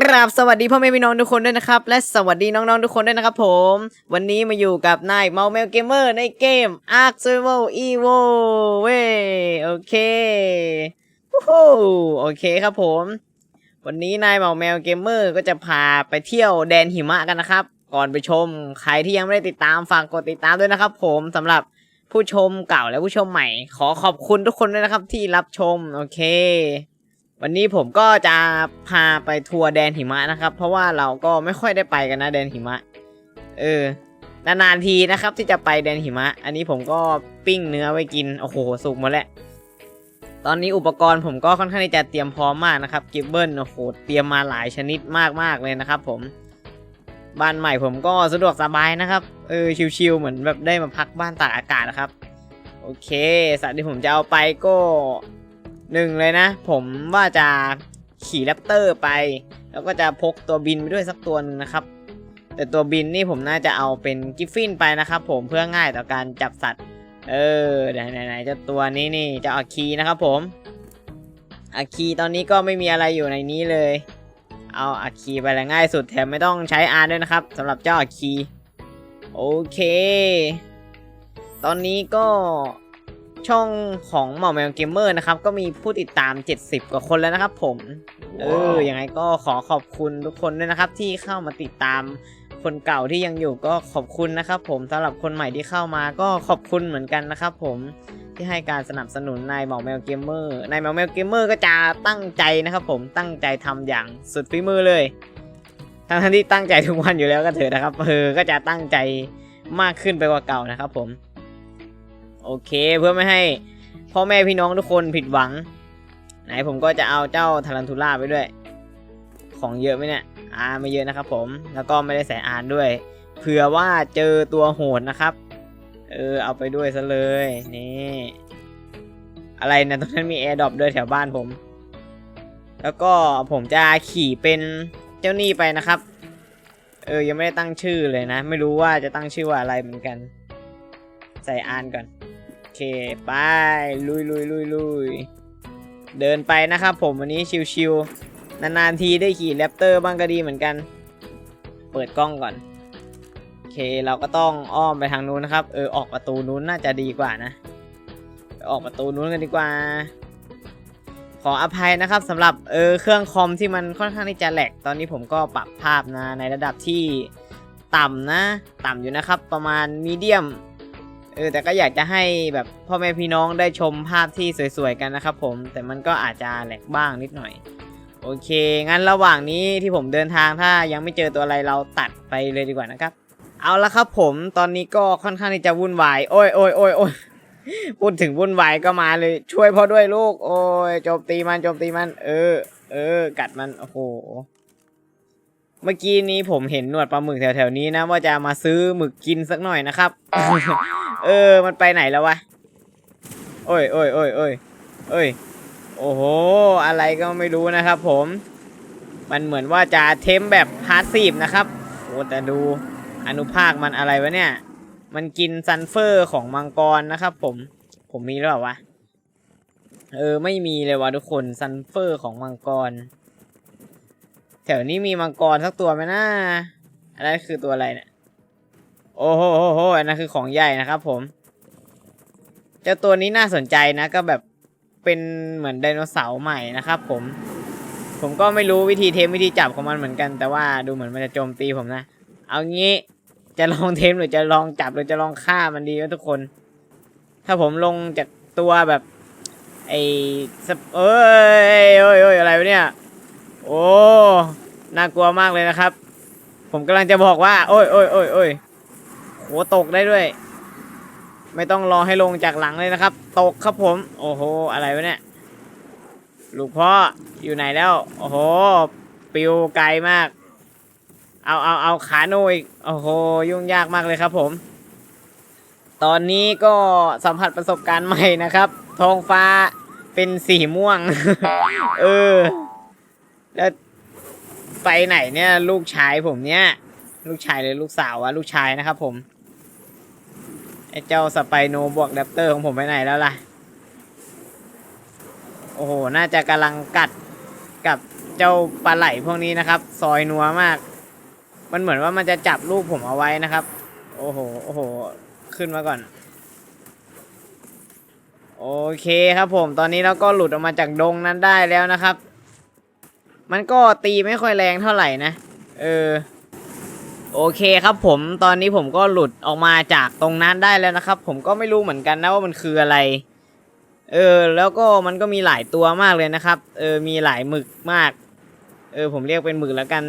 กราบสวัสดีพ่อแม่พี่น้องทุกคนด้วยนะครับ และสวัสดีน้องๆทุกคนด้วยนะครับผม วันนี้มาอยู่กับนายเมาเมลเกมเมอร์ในเกม Ark Survival Evo เว้ยโอเควู้ฮู้โอเคครับผม วันนี้นายเมาแมวเกมเมอร์ก็จะพาไปเที่ยวแดนหิมะกันนะครับ ก่อนไปชมใครที่ยังไม่ได้ติดตามฝากกดติดตามด้วยนะครับ ผมสำหรับผู้ชมเก่าและผู้ชมใหม่ ขอขอบคุณทุกคนด้วยนะครับที่รับชมโอเค วันนี้ผมก็จะพาไปทัวร์แดนหิมะนะครับ เพราะว่าเราก็ไม่ค่อยได้ไปกันนะแดนหิมะ เออ นานๆทีนะครับ ที่จะไปแดนหิมะ อันนี้ผมก็ปิ้งเนื้อไว้กิน โอ้โห สุกหมดแล้ว ตอนนี้อุปกรณ์ผมก็ค่อนข้างที่จะเตรียมพร้อมมากนะครับ กิบเบิล โอ้โห เตรียมมาหลายชนิดมากๆเลยนะครับผม บ้านใหม่ผมก็สะดวกสบายนะครับ เออ ชิวๆ เหมือนแบบได้มาพักบ้านตากอากาศนะครับ โอเค สัตว์ที่ผมจะเอาไปก็ หนึ่งเลยนะ ผมว่าจะขี่แรปเตอร์ไป แล้วก็จะพกตัวบินไปด้วยสักตัวหนึงนะครับ แต่ตัวบินนี่ผมน่าจะเอาเป็นกิฟฟินไปนะครับผมเพื่อง่ายต่อการจับสัตว์ เออไหนไหนเจ้าตัวนี้นี่จะอาคีนะครับผมอาคีตอนนี้ก็ไม่มีอะไรอยู่ในนี้เลย เอาอาคีไปเลยง่ายสุดแถมไม่ต้องใช้อาร์ด้วยนะครับสำหรับเจ้าอาคีโอเค ตอนนี้ก็ ช่องของหมอแมวเกมเมอร์นะครับ ก็มีผู้ติดตาม 70 กว่าคนแล้วนะครับผม เออยังไงก็ขอขอบคุณทุกคนด้วยนะครับ ที่เข้ามาติดตามคนเก่าที่ยังอยู่ก็ขอบคุณนะครับผมสำหรับคนใหม่ที่เข้ามาก็ขอบคุณเหมือนกันนะครับผมที่ให้การสนับสนุนนายหมอแมวเกมเมอร์นายหมอแมวเกมเมอร์ก็จะตั้งใจนะครับผมตั้งใจทำอย่างสุดฝีมือเลยทั้งๆที่ตั้งใจทุกวันอยู่แล้วก็เถอะนะครับเออก็จะตั้งใจมากขึ้นไปกว่าเก่านะครับผม โอเคเพื่อไม่ให้พ่อแม่พี่น้องทุกคนผิดหวัง ไหนผมก็จะเอาเจ้าทารันทูล่าไปด้วย ของเยอะไหมเนี่ยอาไม่เยอะนะครับผมแล้วก็ไม่ได้ใส่อ่านด้วยเผื่อว่าเจอตัวโหดนะครับ เออเอาไปด้วยซะเลยนี่อะไรนะตรงนั้นมีแอร์ดรอปด้วยแถวบ้านผม แล้วก็ผมจะขี่เป็นเจ้านี่ไปนะครับ เออยังไม่ได้ตั้งชื่อเลยนะ ไม่รู้ว่าจะตั้งชื่อว่าอะไรเหมือนกัน ใส่อ่านก่อน เคไปลุยลุยลุยลุยเดินไปนะครับผมวันนี้ชิวๆนานๆทีได้ขี่แรปเตอร์บ้างก็ดีเหมือนกัน เปิดกล้องก่อนโอเคเราก็ต้องอ้อมไปทางนู้นนะครับเออออกประตูนู้นน่าจะดีกว่านะไปออกประตูนู้นกันดีกว่า ขออภัยนะครับสำหรับเออเครื่องคอมที่มันค่อนข้างที่จะแหลกตอนนี้ผมก็ปรับภาพนะในระดับที่ต่ำนะ ต่ำอยู่นะครับ ประมาณมีเดียม ออแต่ก็อยากจะให้แบบพ่อแม่พี่น้องได้ชมภาพที่สวยๆกันนะครับผมแต่มันก็อาจจะแหลกบ้างนิดหน่อย โอเค งั้นระหว่างนี้ที่ผมเดินทางถ้ายังไม่เจอตัวอะไรเราตัดไปเลยดีกว่านะครับ เอาละครับผมตอนนี้ก็ค่อนข้างที่จะวุ่นวายโอ้ยโอ้ยโอ้ยโอ้ยพูดถึงวุ่นวายก็มาเลยช่วยพ่อด้วยลูก โอ้ยโจมตีมันโจมตีมัน เออ เออ กัดมันโอ้โห เมื่อกี้นี้ผมเห็นหนวดปลาหมึกแถวๆนี้นะ ว่าจะมาซื้อหมึกกินสักหน่อยนะครับ เออ มันไปไหนแล้ววะ โอ้ยโอ้ยโอ้ยโอ้ยโอ้ย โอ้โห อะไรก็ไม่รู้นะครับผม มันเหมือนว่าจะเทมแบบพาสซีฟนะครับโอ้แต่ดูอนุภาคมันอะไรวะเนี่ย มันกินซันเฟอร์ของมังกรนะครับผม ผมมีหรือเปล่าวะ เออ ไม่มีเลยวะทุกคนซันเฟอร์ของมังกรแถวนี้มีมังกรสักตัวไหมนะอันนั้นคือตัวอะไรเนี่ยโอ้โหโหโหอันนั้นคือของใหญ่นะครับผม เจ้าตัวนี้น่าสนใจนะ ก็แบบเป็นเหมือนไดโนเสาร์ใหม่นะครับผม ผมก็ไม่รู้วิธีเทมวิธีจับของมันเหมือนกัน แต่ว่าดูเหมือนมันจะโจมตีผมนะ เอางี้จะลองเทมหรือจะลองจับหรือจะลองฆ่ามันดีวะทุกคน ถ้าผมลงจากตัวแบบไอ้เอ้ยโอ้ยโอ้ยอะไรวะเนี่ย โอ้ น่ากลัวมากเลยนะครับ ผมกำลังจะบอกว่า โอ้ยโอ้ยโอ้ยโอ้ยโหตกได้ด้วย ไม่ต้องรอให้ลงจากหลังเลยนะครับ ตกครับผม โอ้โห อะไรวะเนี่ย ลูกพ่ออยู่ไหนแล้ว โอ้โห ปิวไกลมาก เอาเอาเอาขาโนอีก โอ้โห ยุ่งยากมากเลยครับผม ตอนนี้ก็สัมผัสประสบการณ์ใหม่นะครับ ท้องฟ้าเป็นสีม่วง เออ แล้วไปไหนเนี่ย ลูกชายผมเนี่ย ลูกชายหรือลูกสาววะลูกชายนะครับผมไอ้เจ้าสไปโนบวกแรปเตอร์ของผมไปไหนแล้วล่ะ โอ้โห น่าจะกำลังกัดกับเจ้าปลาไหลพวกนี้นะครับ ซอยนัวมาก มันเหมือนว่ามันจะจับลูกผมเอาไว้นะครับ โอ้โห โอ้โห ขึ้นมาก่อน โอเคครับผม ตอนนี้เราก็หลุดออกมาจากดงนั้นได้แล้วนะครับ มันก็ตีไม่ค่อยแรงเท่าไหร่นะ เออ โอเคครับผมตอนนี้ผมก็หลุดออกมาจากตรงนั้นได้แล้วนะครับ ผมก็ไม่รู้เหมือนกันนะว่ามันคืออะไร เออ แล้วก็มันก็มีหลายตัวมากเลยนะครับ เออ มีหลายหมึกมาก เออ ผมเรียกเป็นหมึกแล้วกัน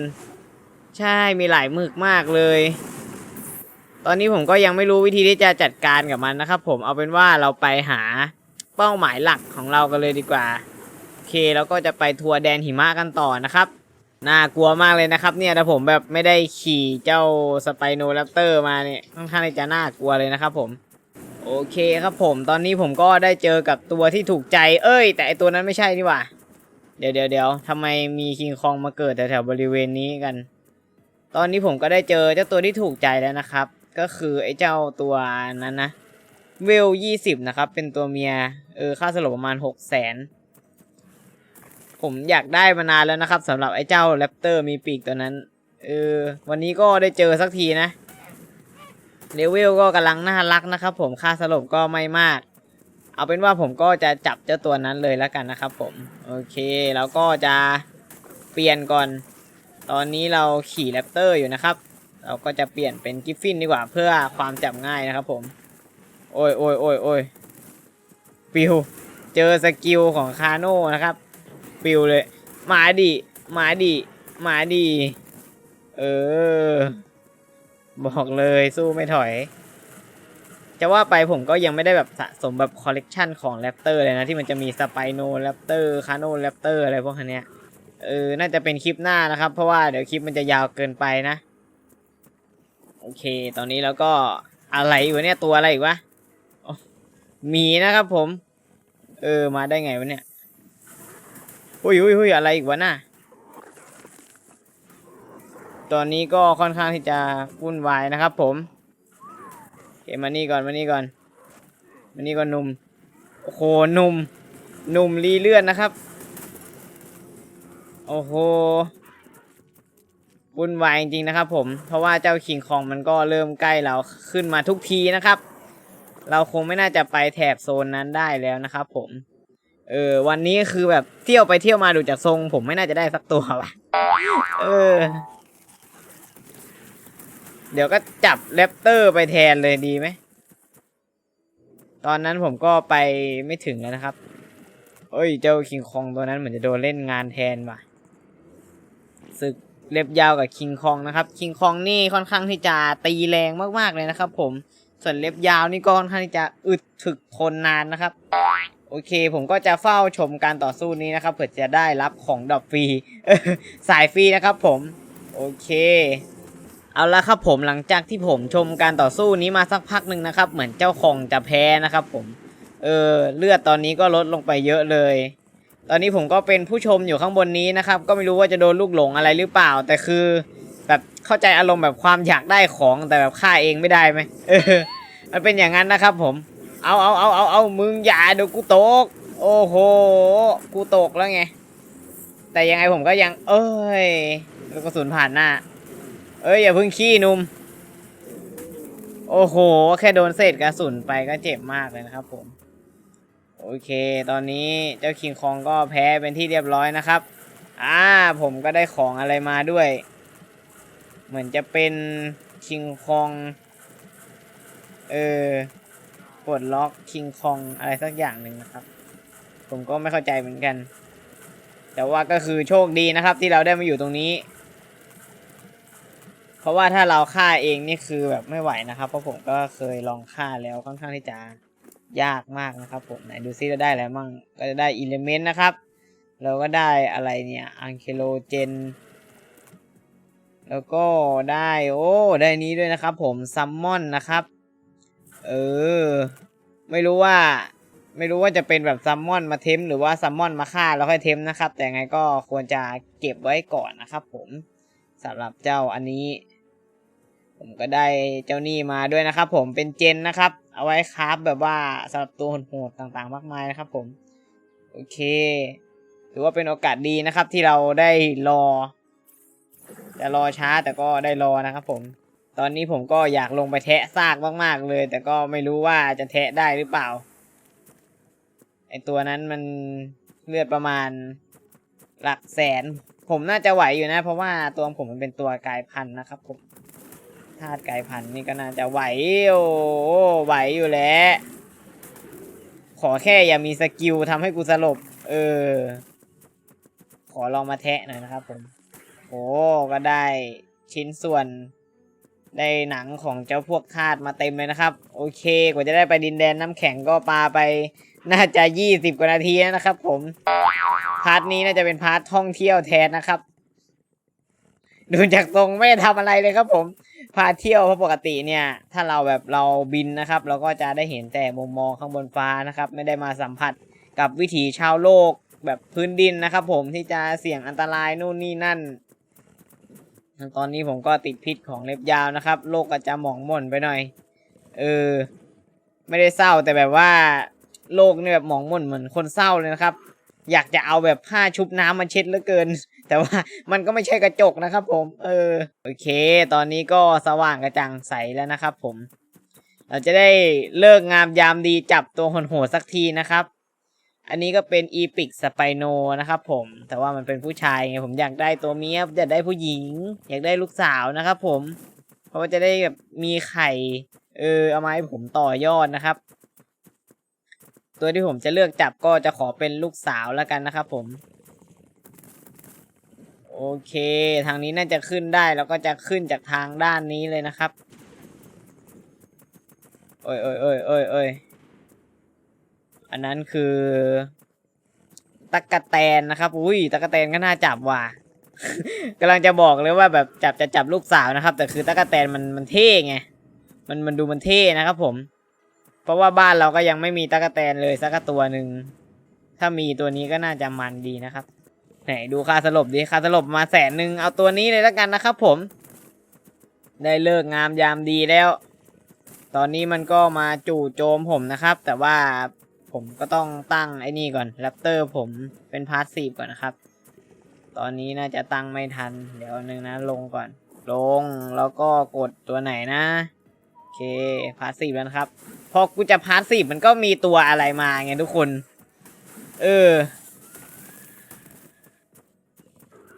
ใช่ มีหลายหมึกมากเลย ตอนนี้ผมก็ยังไม่รู้วิธีที่จะจัดการกับมันนะครับ ผมเอาเป็นว่าเราไปหาเป้าหมายหลักของเรากันเลยดีกว่า เคแล้วก็จะไปทัวร์แดนหิมะกันต่อนะครับ น่ากลัวมากเลยนะครับ เนี่ยถ้าผมแบบไม่ได้ขี่เจ้าสไปโนแรปเตอร์มาเนี่ยค่อนข้างจะน่ากลัวเลยนะครับผม โอเคครับผม ตอนนี้ผมก็ได้เจอกับตัวที่ถูกใจ เอ้ย แต่ไอตัวนั้นไม่ใช่นี่หว่า เดี๋ยวเดี๋ยวเดี๋ยวทำไมมีคิงคองมาเกิดแถวๆบริเวณนี้กัน ตอนนี้ผมก็ได้เจอเจ้าตัวที่ถูกใจแล้วนะครับ ก็คือไอ้เจ้าตัวนั้นนะเวลยี่สิบนะครับ เป็นตัวเมีย เออ ค่าสลบประมาณหกแสน ผมอยากได้มานานแล้วนะครับสำหรับไอ้เจ้าแรปเตอร์มีปีกตัวนั้น เออ วันนี้ก็ได้เจอสักทีนะเลเวลก็กำลังน่ารักนะครับ ผมค่าสลบก็ไม่มาก เอาเป็นว่าผมก็จะจับเจ้าตัวนั้นเลยแล้วกันนะครับ ผม โอเค แล้วก็จะเปลี่ยนก่อน ตอนนี้เราขี่แรปเตอร์อยู่นะครับ เราก็จะเปลี่ยนเป็นกิฟฟินดีกว่าเพื่อความจับง่ายนะครับ ผม โอ้ยโอ้ยโอ้ยโอ้ยปิว เจอสกิลของคาโน่นะครับ ปิวเลยหมาดิหมาดิหมาดิเออ บอกเลยสู้ไม่ถอย จะว่าไปผมก็ยังไม่ได้แบบสะสมแบบคอลเลกชันของแรปเตอร์เลยนะ ที่มันจะมีสไปโนแรปเตอร์คาโนแรปเตอร์อะไรพวกนี้เออ น่าจะเป็นคลิปหน้านะครับ เพราะว่าเดี๋ยวคลิปมันจะยาวเกินไปนะ โอเค ตอนนี้แล้วก็อะไรวะเนี่ยตัวอะไรอีกวะหมีนะครับผม เออ มาได้ไงวะเนี่ย อุ้ยอุ้ยอุ้ยอะไรอีกวะน่ะ ตอนนี้ก็ค่อนข้างที่จะวุ่นวายนะครับผมโอเคมานี่ก่อนมานี่ก่อนมานี่ก่อนหนุ่ม โอ้โหหนุ่มหนุ่มรีเลื่อนนะครับ โอ้โหวุ่นวายจริงๆนะครับผม เพราะว่าเจ้าคิงคองมันก็เริ่มใกล้เราขึ้นมาทุกทีนะครับ เราคงไม่น่าจะไปแถบโซนนั้นได้แล้วนะครับผม เออ วันนี้คือแบบเที่ยวไปเที่ยวมาดูจากทรง ผมไม่น่าจะได้สักตัวว่ะ เออ เดี๋ยวก็จับแรปเตอร์ไปแทนเลยดีไหม ตอนนั้นผมก็ไปไม่ถึงแล้วนะครับ เอ้ย เจ้าคิงคองตัวนั้นเหมือนจะโดนเล่นงานแทนว่ะ ศึกเล็บยาวกับคิงคองนะครับ คิงคองนี่ค่อนข้างที่จะตีแรงมากๆเลยนะครับ ผม ส่วนเล็บยาวนี่ก็ค่อนข้างที่จะอึดถึกทนนานนะครับ โอเค ผมก็จะเฝ้าชมการต่อสู้นี้นะครับเผื่อจะได้รับของดอกฟรีสายฟรีนะครับผม โอเค เอาละครับผมหลังจากที่ผมชมการต่อสู้นี้มาสักพักหนึ่งนะครับ เหมือนเจ้าของจะแพ้นะครับ ผม เออเลือดตอนนี้ก็ลดลงไปเยอะเลย ตอนนี้ผมก็เป็นผู้ชมอยู่ข้างบนนี้นะครับ ก็ไม่รู้ว่าจะโดนลูกหลงอะไรหรือเปล่า แต่คือแบบเข้าใจอารมณ์แบบความอยากได้ของแต่แบบฆ่าเองไม่ได้ไหมเออมันเป็นอย่างนั้นนะครับผม เอาเอาเอาเอาเอามึงอย่าเดี๋ยวกูตก โอ้โห กูตกแล้วไง แต่ยังไงผมก็ยัง เอ้ยลูกกระสุนผ่านหน้า เอ้ยอย่าเพึ่งขี้นุ่ม โอ้โห แค่โดนเศษกระสุนไปก็เจ็บมากเลยนะครับผม โอเค ตอนนี้เจ้าคิงคองก็แพ้เป็นที่เรียบร้อยนะครับ อ่า ผมก็ได้ของอะไรมาด้วย เหมือนจะเป็นคิงคอง เออ ดล็อกคิงคองอะไรสักอย่างหนึ่งนะครับ ผมก็ไม่เข้าใจเหมือนกัน แต่ว่าก็คือโชคดีนะครับ ที่เราได้มาอยู่ตรงนี้ เพราะว่าถ้าเราฆ่าเองนี่คือแบบไม่ไหวนะครับ เพราะผมก็เคยลองฆ่าแล้วค่อนข้างที่จะยากมากนะครับ ผมไหนดูซิเราได้อะไรมั่งก็จะได้อิเลเมนต์นะครับ เราก็ได้อะไรเนี่ยอังเคโลเจนแล้วก็ได้โอ้ได้นี้ด้วยนะครับ ผมซัมมอนนะครับ เออ ไม่รู้ว่า ไม่รู้ว่าจะเป็นแบบซัมมอนมาเทมหรือว่าซัมมอนมาฆ่าแล้วค่อยเทมนะครับ แต่ไงก็ควรจะเก็บไว้ก่อนนะครับ ผมสำหรับเจ้าอันนี้ ผมก็ได้เจ้านี่มาด้วยนะครับ ผมเป็นเจนนะครับ เอาไว้คราฟแบบว่าสำหรับตัวโหดต่างๆ มากมายนะครับ ผมโอเคถือว่าเป็นโอกาสดีนะครับที่เราได้รอ จะรอช้าแต่ก็ได้รอนะครับผม ตอนนี้ผมก็อยากลงไปแทะซากมากๆเลย แต่ก็ไม่รู้ว่าจะแทะได้หรือเปล่า ไอตัวนั้นมันเลือดประมาณหลักแสน ผมน่าจะไหวอยู่นะ เพราะว่าตัวผมมันเป็นตัวกายพันธุ์นะครับผมธาตุกายพันธุ์นี่ก็น่าจะไหวโอ้ไหวอยู่แหล้วขอแค่อย่ามีสกิลทำให้กูสลบ เออ ขอลองมาแทะหน่อยนะครับผม โอ้ก็ได้ชิ้นส่วน ได้หนังของเจ้าพวกทาสมาเต็มเลยนะครับ โอเค กว่าจะได้ไปดินแดนน้ำแข็งก็ปาไป น่าจะยี่สิบกว่านาทีนะครับ ผม พาร์ทนี้น่าจะเป็นพาร์ทท่องเที่ยวแทนนะครับ ดูจากทรงไม่ได้ทำอะไรเลยครับ ผม พาเที่ยวเพราะปกติเนี่ย ถ้าเราแบบเราบินนะครับ เราก็จะได้เห็นแต่มุมมองข้างบนฟ้านะครับ ไม่ได้มาสัมผัสกับวิถีชาวโลกแบบพื้นดินนะครับ ผมที่จะเสี่ยงอันตรายนู่นนี่นั่น ตอนนี้ผมก็ติดพิษของเล็บยาวนะครับ โลกก็จะหมองหม่นไปหน่อย เออ ไม่ได้เศร้าแต่แบบว่า โลกเนี่ยแบบหมองหม่นเหมือนคนเศร้าเลยนะครับ อยากจะเอาแบบผ้าชุบน้ำมาเช็ดเหลือเกิน แต่ว่ามันก็ไม่ใช่กระจกนะครับ ผม เออ โอเค ตอนนี้ก็สว่างกระจ่างใสแล้วนะครับ ผม เราจะได้เลิกงามยามดีจับตัวโหดๆสักทีนะครับ อันนี้ก็เป็นอีพิกสไปโนนะครับผม แต่ว่ามันเป็นผู้ชายไงผมอยากได้ตัวเมียอยากได้ผู้หญิง อยากได้ลูกสาวนะครับผม เพราะว่าจะได้แบบมีไข่ เออเอามาให้ผมต่อยอดนะครับ ตัวที่ผมจะเลือกจับก็จะขอเป็นลูกสาวแล้วกันนะครับผมโอเค ทางนี้น่าจะขึ้นได้แล้วก็จะขึ้นจากทางด้านนี้เลยนะครับ โอ้ยโอ้ยโอ้ยโอ้ยโอ้ย อันนั้นคือตะกะแตนนะครับ อุ้ยตะกะแตนก็น่าจับว่ะกำลังจะบอกเลยว่าแบบจับจะจับลูกสาวนะครับ แต่คือตะกะแตนมันมันเท่ไง มันมันดูมันเท่นะครับ ผม เพราะว่าบ้านเราก็ยังไม่มีตะกะแตนเลยสักตัวหนึ่ง ถ้ามีตัวนี้ก็น่าจะมันดีนะครับ ไหนดูค่าสลบดิค่าสลบมาแสนหนึ่งเอาตัวนี้เลยแล้วกันนะครับ ผม ได้เลิกงามยามดีแล้ว ตอนนี้มันก็มาจู่โจมผมนะครับ แต่ว่า ผมก็ต้องตั้งไอ้นี่ก่อนแรปเตอร์ผมเป็นพาสซีฟก่อนนะครับ ตอนนี้น่าจะตั้งไม่ทัน เดี๋ยวนึงนะลงก่อน ลงแล้วก็กดตัวไหนนะโอเคพาสซีฟแล้วครับ พอกูจะพาสซีฟมันก็มีตัวอะไรมาไงทุกคน เออ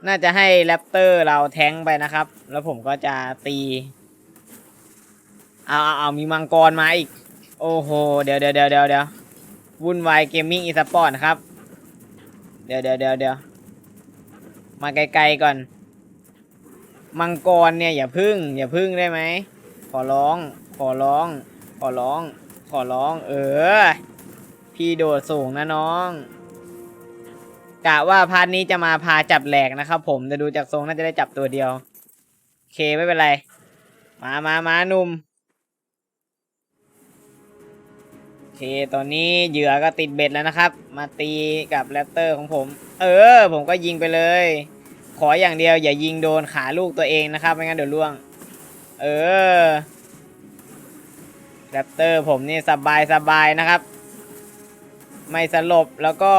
น่าจะให้แรปเตอร์เราแทงไปนะครับ แล้วผมก็จะตีเอาเอาเอามีมังกรมาอีก โอ้โห เดี๋ยวเดี๋ยวเดี๋ยวเดี๋ยว วุ่นวายเกมมิ่งอีสปอร์ตครับ เดี๋ยวเดี๋ยวเดี๋ยวเดี๋ยวมาไกลๆก่อน มังกรเนี่ยอย่าพึ่ง อย่าพึ่งได้ไหม ขอร้อง ขอร้อง ขอร้อง ขอร้อง เออ พี่โดดสูงนะน้อง กะว่าพาร์ทนี้จะมาพาจับแหลกนะครับผมแต่ดูจากทรงน่าจะได้จับตัวเดียว โอเคไม่เป็นไร มามามาหนุ่ม เคตอนนี้เหยื่อก็ติดเบ็ดแล้วนะครับ มาตีกับแรปเตอร์ของผม เออ ผมก็ยิงไปเลย ขออย่างเดียวอย่ายิงโดนขาลูกตัวเองนะครับ ไม่งั้นเดี๋ยวล่วง เออแรปเตอร์ผมนี่สบายสบายนะครับ ไม่สลบแล้วก็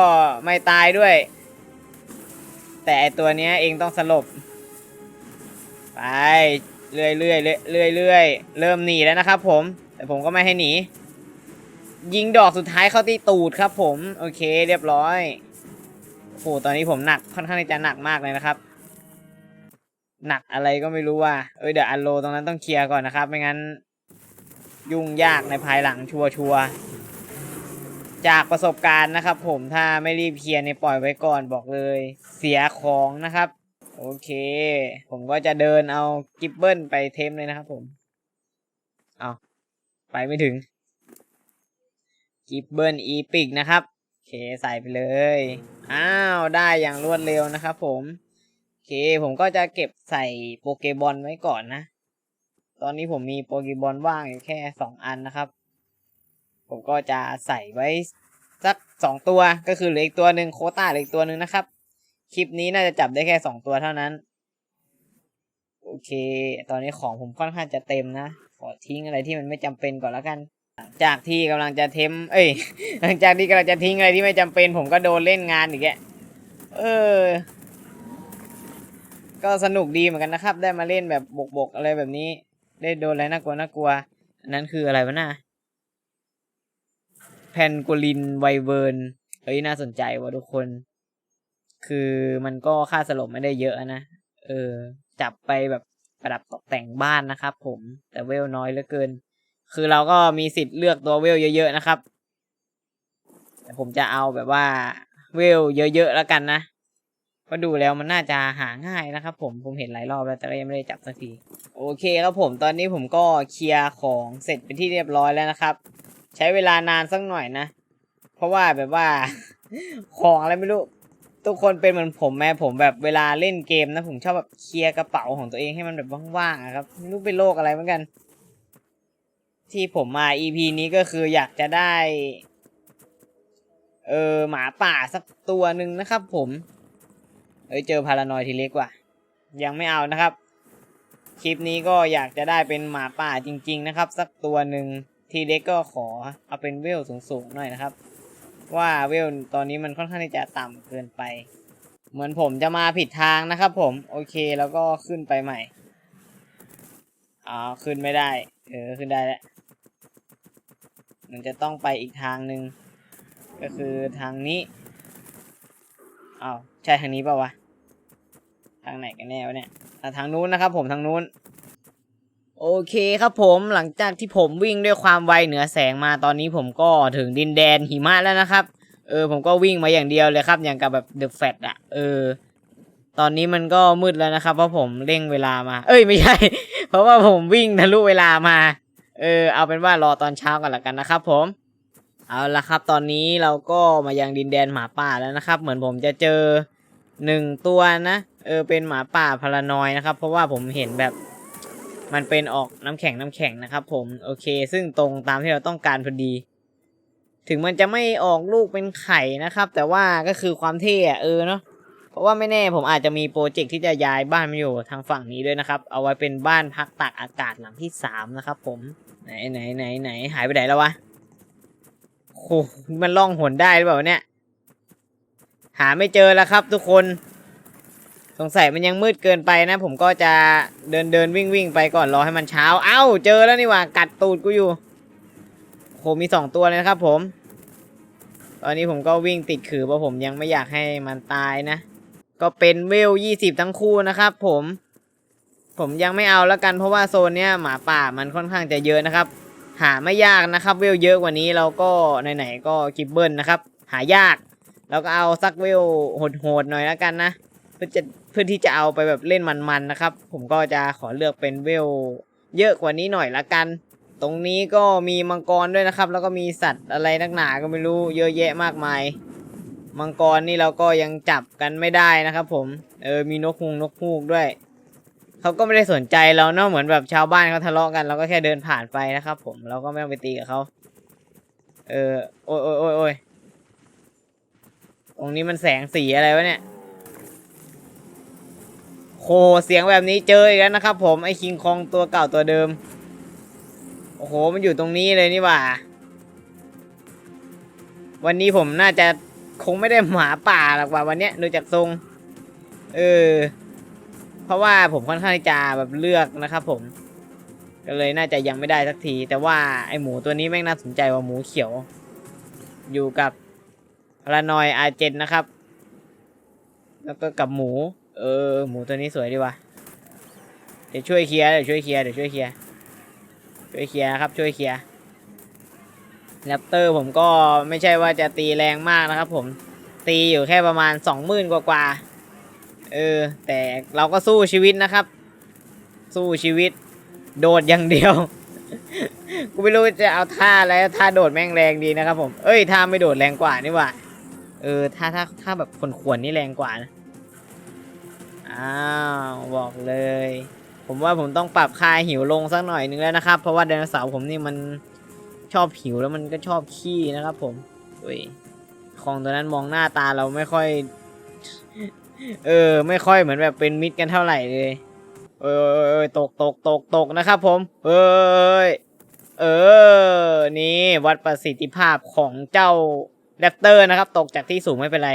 ไม่ตายด้วย แต่ไอตัวเนี้ยเองต้องสลบ ไปเรื่อยเรื่อยเรื่อยเรื่อยเรื่อยเริ่มหนีแล้วนะครับผม แต่ผมก็ไม่ให้หนี ยิงดอกสุดท้ายเข้าที่ตูดครับ ผมโอเค เรียบร้อยโอ้โหตอนนี้ผมหนักค่อนข้างจะหนักมากเลยนะครับ หนักอะไรก็ไม่รู้ว่าเอ้ยเดี๋ยวอันโลตรงนั้นต้องเคลียร์ก่อนนะครับ ไม่งั้น ยุ่งยากในภายหลังชัวชัวร์จากประสบการณ์นะครับ ผมถ้าไม่รีบเคลียร์เนี่ยปล่อยไว้ก่อนบอกเลย เสียของนะครับ โอเค ผมก็จะเดินเอากิบเบิลไปเทมเลยนะครับ ผม เอาไปไม่ถึง กิบเบิลอีพิกนะครับโอเคใส่ไปเลย อ้าวได้อย่างรวดเร็วนะครับผมโอเคผมก็จะเก็บใส่โปเกบอลไว้ก่อนนะ ตอนนี้ผมมีโปเกบอลว่างอยู่แค่สองอันนะครับ ผมก็จะใส่ไว้สักสองตัวก็คือเหลืออีกตัวหนึ่งโคต้าเหลืออีกตัวหนึ่งนะครับ คลิปนี้น่าจะจับได้แค่สองตัวเท่านั้นโอเค ตอนนี้ของผมค่อนข้างจะเต็มนะ ขอทิ้งอะไรที่มันไม่จำเป็นก่อนแล้วกัน จากที่กำลังจะเทม เอ้ย หลังจากที่กำลังจะทิ้งอะไรที่ไม่จำเป็น ผมก็โดนเล่นงานอีกแกเออ ก็สนุกดีเหมือนกันนะครับ ได้มาเล่นแบบบกๆอะไรแบบนี้ ได้โดนอะไรน่ากลัวน่ากลัว อันนั้นคืออะไรวะน่ะแพนกลินไวเวิร์นเฮ้ยน่าสนใจว่ะทุกคน คือมันก็ค่าสลบไม่ได้เยอะนะ เออ จับไปแบบประดับตกแต่งบ้านนะครับผม แต่เวลน้อยเหลือเกิน คือเราก็มีสิทธิ์เลือกตัวเวลเยอะๆนะครับแต่ผมจะเอาแบบว่าเวลเยอะๆแล้วกันนะเพราะดูแล้วมันน่าจะหาง่ายนะครับ ผมผมเห็นหลายรอบแล้วแต่ก็ยังไม่ได้จับสักทีโอเคครับผมตอนนี้ผมก็เคลียร์ของเสร็จเป็นที่เรียบร้อยแล้วนะครับ ใช้เวลานานสักหน่อยนะ เพราะว่าแบบว่า ของอะไรไม่รู้ทุกคนเป็นเหมือนผมแม่ผมแบบเวลาเล่นเกมนะ ผมชอบแบบเคลียร์กระเป๋าของตัวเองให้มันแบบว่างๆครับไม่รู้เป็นโรคอะไรเหมือนกัน ที่ผมมา EP นี้ก็คืออยากจะได้ เออหมาป่าสักตัวหนึ่งนะครับ ผมเอ้ยเจอพารานอยทีเล็กว่ะ ยังไม่เอานะครับ คลิปนี้ก็อยากจะได้เป็นหมาป่าจริง ๆ นะครับ สักตัวหนึ่งทีเล็กก็ขอเอาเป็นเวลสูงๆหน่อยนะครับ ว่าเวลตอนนี้มันค่อนข้างที่จะต่ำเกินไป เหมือนผมจะมาผิดทางนะครับ ผมโอเคแล้วก็ขึ้นไปใหม่อ๋อขึ้นไม่ได้ เออขึ้นได้แล้ว มันจะต้องไปอีกทางหนึ่งก็คือทางนี้อ้าวใช่ทางนี้เปล่าวะทางไหนกันแน่วะเนี่ยอ่ทางนู้นนะครับ ผมทางนู้น โอเคครับผมหลังจากที่ผมวิ่งด้วยความไวเหนือแสงมาตอนนี้ผมก็ถึงดินแดนหิมะแล้วนะครับเออผมก็วิ่งมาอย่างเดียวเลยครับ อย่างกับแบบเดอะแฟตอะเออ ตอนนี้มันก็มืดแล้วนะครับ เพราะผมเร่งเวลามา เอ้ยไม่ใช่ เพราะว่าผมวิ่งทะลุเวลามา เออเอาเป็นว่ารอตอนเช้ากันละกันนะครับ ผม เอาละครับ ตอนนี้เราก็มายังดินแดนหมาป่าแล้วนะครับ เหมือนผมจะเจอหนึ่งตัวนะเออเป็นหมาป่าพารานอยนะครับ เพราะว่าผมเห็นแบบมันเป็นออกน้ำแข็งน้ำแข็งนะครับ ผมโอเค ซึ่งตรงตามที่เราต้องการพอดี ถึงมันจะไม่ออกลูกเป็นไข่นะครับ แต่ว่าก็คือความเท่เออเนาะ เพราะว่าไม่แน่ผมอาจจะมีโปรเจกต์ที่จะย้ายบ้านมาอยู่ทางฝั่งนี้ด้วยนะครับ เอาไว้เป็นบ้านพักตากอากาศหลังที่สามนะครับ ผมไหนไหนไหนไหนหายไปไหนแล้ววะโอ้โหมันล่องหนได้หรือเปล่าเนี่ย หาไม่เจอแล้วครับ ทุกคน สงสัยมันยังมืดเกินไปนะ ผมก็จะเดินเดินวิ่งวิ่งไปก่อนรอให้มันเช้า เอ้า เจอแล้วนี่ว่ากัดตูดกูอยู่โหมีสองตัวเลยนะครับผม ตอนนี้ผมก็วิ่งติดขือเพราะผมยังไม่อยากให้มันตายนะ ก็เป็นเวลยี่สิบทั้งคู่นะครับ ผม ผมยังไม่เอาแล้วกันเพราะว่าโซนเนี้ยหมาป่ามันค่อนข้างจะเยอะนะครับ หาไม่ยากนะครับ เวลเยอะกว่านี้เราก็ไหนๆก็กิบเบิลนะครับ หายากเราก็เอาสักเวลโหดๆหน่อยแล้วกันนะเพื่อจะเพื่อที่จะเอาไปแบบเล่นมันๆนะครับ ผมก็จะขอเลือกเป็นเวลเยอะกว่านี้หน่อยละกัน ตรงนี้ก็มีมังกรด้วยนะครับ แล้วก็มีสัตว์อะไรนักหนาก็ไม่รู้เยอะแยะมากมาย มังกรนี่เราก็ยังจับกันไม่ได้นะครับผม เออ มีนกฮูงนกฮูกด้วย เขาก็ไม่ได้สนใจเราเนาะเหมือนแบบชาวบ้านเขาทะเลาะกันเราก็แค่เดินผ่านไปนะครับผม เราก็ไม่ต้องไปตีกับเขา เออ โอ้ยโอ้ยโอ้ยโอ้ยตรงนี้มันแสงสีอะไรวะเนี่ยโหเสียงแบบนี้เจออีกแล้วนะครับผมไอ้คิงคองตัวเก่าตัวเดิม โอ้โห มันอยู่ตรงนี้เลยนี่หว่า วันนี้ผมน่าจะ คงไม่ได้หมาป่าหรอกว่าวันเนี้ยดูจากทรง เออ เพราะว่าผมค่อนข้างจะแบบเลือกนะครับผม ก็เลยน่าจะยังไม่ได้สักที แต่ว่าไอหมูตัวนี้แม่งน่าสนใจว่าหมูเขียว อยู่กับพารานอยอาเจนนะครับ แล้วก็กับหมู เออ หมูตัวนี้สวยดีว่ะเดี๋ยวช่วยเคลียร์เดี๋ยวช่วยเคลียร์เดี๋ยวช่วยเคลียร์ช่วยเคลียร์ครับช่วยเคลียร์ แรปเตอร์ผมก็ไม่ใช่ว่าจะตีแรงมากนะครับ ผมตีอยู่แค่ประมาณสองหมื่นกว่าๆเออ แต่เราก็สู้ชีวิตนะครับ สู้ชีวิต โดดอย่างเดียว กูไม่รู้จะเอาท่าอะไรท่าโดดแม่งแรงดีนะครับ ผมเอ้ยท่าไม่โดดแรงกว่านี่หว่าเออท่าท่าท่าแบบขนขวนนี่แรงกว่านะอ้าวบอกเลย ผมว่าผมต้องปรับค่าหิวลงสักหน่อยนึงแล้วนะครับ เพราะว่าไดโนเสาร์ผมนี่มัน ชอบหิวแล้วมันก็ชอบขี้นะครับผมอุ้ยของตัวนั้นมองหน้าตาเราไม่ค่อย เออ ไม่ค่อยเหมือนแบบเป็นมิตรกันเท่าไหร่เลยเออเออตกตกตกตกนะครับผม เอยเออ นี่วัดประสิทธิภาพของเจ้าแรปเตอร์นะครับ ตกจากที่สูงไม่เป็นไร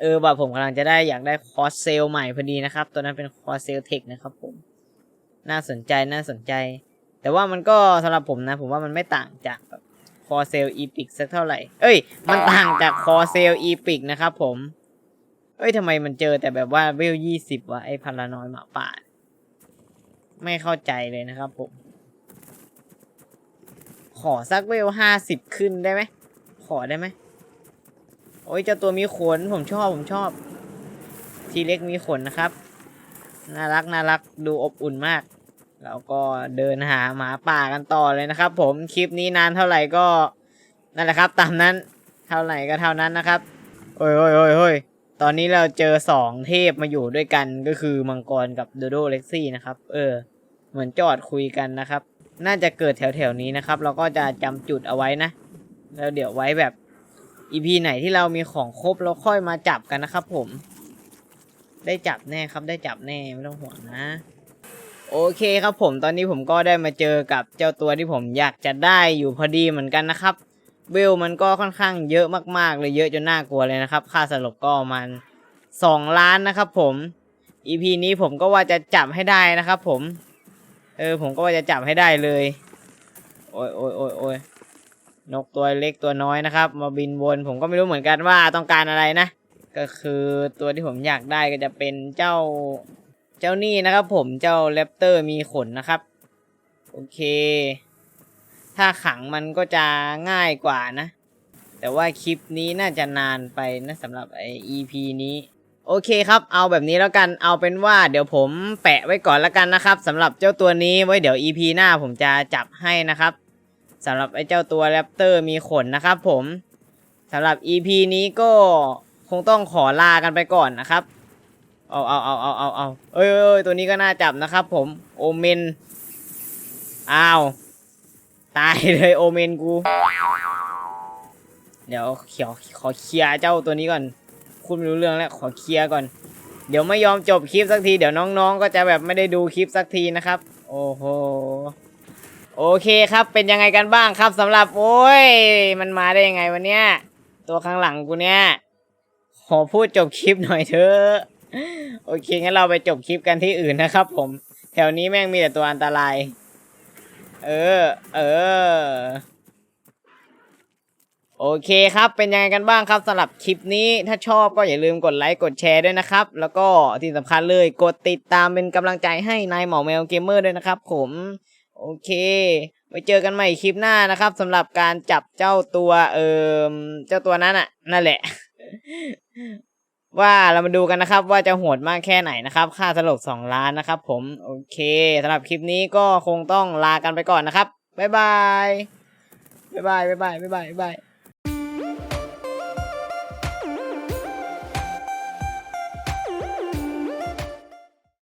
เออแบบผมกำลังจะได้อยากได้คอร์สเซลใหม่พอดีนะครับ ตัวนั้นเป็นคอร์สเซลเทคนะครับผม น่าสนใจน่าสนใจ แต่ว่ามันก็สำหรับผมนะ ผมว่ามันไม่ต่างจากแบบคอเซลอีพิกสักเท่าไหร่ เอ้ย มันต่างจากคอเซลอีพิกนะครับผม เอ้ยทำไมมันเจอแต่แบบว่าเวลยี่สิบวะไอ้พารานอยหมาป่า ไม่เข้าใจเลยนะครับผม ขอสักเวลห้าสิบขึ้นได้ไหม ขอได้ไหม โอ้ยเจ้าตัวมีขน ผมชอบผมชอบ ทีเล็กมีขนนะครับ น่ารักน่ารักดูอบอุ่นมาก แล้วก็เดินหาหมาป่ากันต่อเลยนะครับ ผมคลิปนี้นานเท่าไหร่ก็นั่นแหละครับตามนั้นเท่าไหร่ก็เท่านั้นนะครับโอ้ยโอ้ยโอ้ยโอ้ยตอนนี้เราเจอสองเทพมาอยู่ด้วยกันก็คือมังกรกับโดโดเล็กซี่นะครับ เออ เหมือนจอดคุยกันนะครับ น่าจะเกิดแถวๆนี้นะครับ เราก็จะจำจุดเอาไว้นะ แล้วเดี๋ยวไว้แบบอีพีไหนที่เรามีของครบเราค่อยมาจับกันนะครับ ผม ได้จับแน่ครับได้จับแน่ไม่ต้องห่วงนะ โอเคครับผมตอนนี้ผมก็ได้มาเจอกับเจ้าตัวที่ผมอยากจะได้อยู่พอดีเหมือนกันนะครับ เวลมันก็ค่อนข้างเยอะมากๆเลยเยอะจนน่ากลัวเลยนะครับ ค่าสลบก็ประมันสองล้านนะครับผม EP นี้ผมก็ว่าจะจับให้ได้นะครับผม เออผมก็ว่าจะจับให้ได้เลย โอ้ยโอ้ยโอ้ยโอ้ยนกตัวเล็กตัวน้อยนะครับ มาบินวนผมก็ไม่รู้เหมือนกันว่าต้องการอะไรนะ ก็คือตัวที่ผมอยากได้ก็จะเป็นเจ้า เจ้านี่นะครับผมเจ้าแรปเตอร์มีขนนะครับ โอเค ถ้าขังมันก็จะง่ายกว่านะ แต่ว่าคลิปนี้น่าจะนานไปนะสำหรับไอ EP นี้ โอเคครับ เอาแบบนี้แล้วกันเอาเป็นว่า เดี๋ยวผมแปะไว้ก่อนแล้วกันนะครับสำหรับเจ้าตัวนี้ไว้เดี๋ยว EP หน้าผมจะจับให้นะครับสำหรับไอ้เจ้าตัวแรปเตอร์มีขนนะครับผมสำหรับ EP นี้ก็คงต้องขอลากันไปก่อนนะครับ เอาเอาเอาเอาเอาเอาเอ้ยเอ้ยเอ้ยตัวนี้ก็น่าจับนะครับ ผม โอเมน อ้าว ตายเลยโอเมนกู เดี๋ยวเขียวขอเคลียร์เจ้าตัวนี้ก่อน คุณไม่รู้เรื่องแล้ว ขอเคลียร์ก่อน เดี๋ยวไม่ยอมจบคลิปสักที เดี๋ยวน้องๆ ก็จะแบบไม่ได้ดูคลิปสักทีนะครับ โอ้โห โอเคครับ เป็นยังไงกันบ้างครับสำหรับ โอ้ย มันมาได้ยังไงวันเนี้ย ตัวข้างหลังกูเนี่ย ขอพูดจบคลิปหน่อยเถอะ โอเคงั้นเราไปจบคลิปกันที่อื่นนะครับ ผม แถวนี้แม่งมีแต่ตัวอันตราย เออ เออ โอเคครับเป็นยังไงกันบ้างครับสำหรับคลิปนี้ถ้าชอบก็อย่าลืมกดไลค์กดแชร์ด้วยนะครับ แล้วก็ที่สำคัญเลยกดติดตามเป็นกำลังใจให้นายหมอแมวเกมเมอร์ด้วยนะครับ ผมโอเค ไว้เจอกันใหม่คลิปหน้านะครับสำหรับการจับเจ้าตัวเอ่มเจ้าตัวนั้นอะนั่นแหละ ว่าเรามาดูกันนะครับ ว่าจะโหดมากแค่ไหนนะครับ ค่าสลบสองล้านนะครับ ผมโอเคสำหรับคลิปนี้ก็คงต้องลากันไปก่อนนะครับบ๊ายบายบ๊ายบายบ๊ายบายบ๊ายบายบ๊ายบาย